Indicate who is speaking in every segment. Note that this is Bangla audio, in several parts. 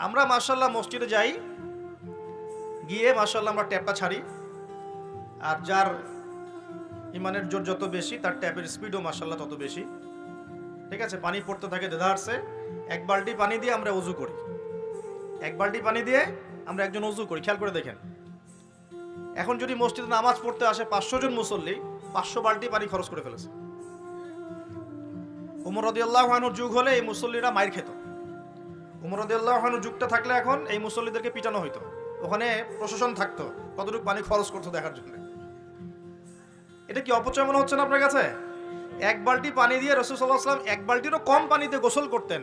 Speaker 1: আমরা মার্শাল্লাহ মসজিদে যাই। গিয়ে মার্শাল্লাহ আমরা ট্যাপটা ছাড়ি। আর যার ইমানের জোর যত বেশি, তার ট্যাপের স্পিডও মার্শাল্লাহ তত বেশি। ঠিক আছে? পানি পড়তে থাকে দেধারসে এক বালতি পানি দিয়ে আমরা উজু করি। এক বালতি পানি দিয়ে আমরা একজন উজু করি। খেয়াল করে দেখেন। এখন যদি মসজিদে নামাজ পড়তে আসে পাঁচশো জন মুসল্লি, পাঁচশো বালটি পানি খরচ করে ফেলেছে। উমর রদিয়াল্লাহানুর যুগ হলে এই মুসল্লিরা মায়ের খেত। উমর রদিয়াল্লাহানুর যুগটা থাকলে এখন এই মুসল্লিদেরকে পিটানো হইতো। ওখানে প্রশাসন থাকতো, কতটুকু পানি খরচ করতো দেখার জন্য। এটা কি অপচয় মনে হচ্ছে না আপনার কাছে? এক বালতি পানি দিয়ে রসুল সাল্লাহ আসলাম এক বালতিরও কম পানিতে গোসল করতেন।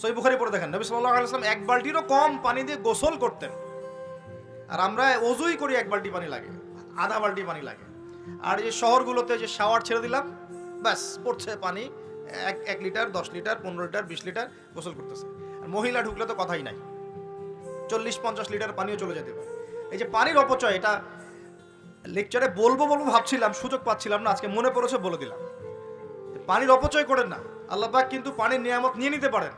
Speaker 1: সই বুখারি পড়ে দেখেন, নবী সাল্লাহ আলাইসলাম এক বালতিরও কম পানি দিয়ে গোসল করতেন। আর আমরা অজুই করি এক বালতি পানি লাগে, আধা বালতি পানি লাগে। আর এই শহরগুলোতে যে শাওয়ার ছেড়ে দিলাম, ব্যাস, পড়ছে পানি। এক এক লিটার, দশ লিটার, পনেরো লিটার, বিশ লিটার গোসল করতেছে। আর মহিলা ঢুকলে তো কথাই নাই। চল্লিশ, পঞ্চাশ লিটার পানিও চলে যেতে পারে। এই যে পানির অপচয়, এটা লেকচারে বলব বলব ভাবছিলাম, সুযোগ পাচ্ছিলাম না, আজকে মনে পড়েছে বলে দিলাম। পানির অপচয় করেন না। আল্লাহ পাক কিন্তু পানির নিয়ামত নিয়ে নিতে পারেন।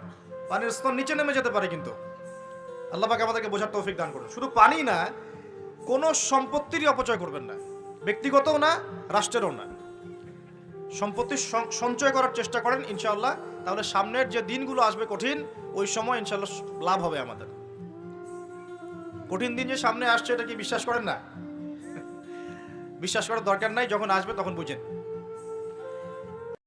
Speaker 1: পানির স্তর নিচে নেমে যেতে পারে কিন্তু। আল্লাহ পাক আমাদেরকে বোঝার তৌফিক দান করুন। শুধু পানি না, কোনো সম্পত্তিরই অপচয় করবেন না। ব্যক্তিগতও না, রাষ্ট্রেরও না। সম্পত্তি সঞ্চয় করার চেষ্টা করেন, ইনশাআল্লাহ। তাহলে সামনের যে দিনগুলো আসবে কঠিন, ওই সময় ইনশাআল্লাহ লাভ হবে আমাদের। কঠিন দিন যে সামনে আসছে, এটা কি বিশ্বাস করেন না? বিশ্বাস করার দরকার নাই, যখন আসবে তখন বুঝেন।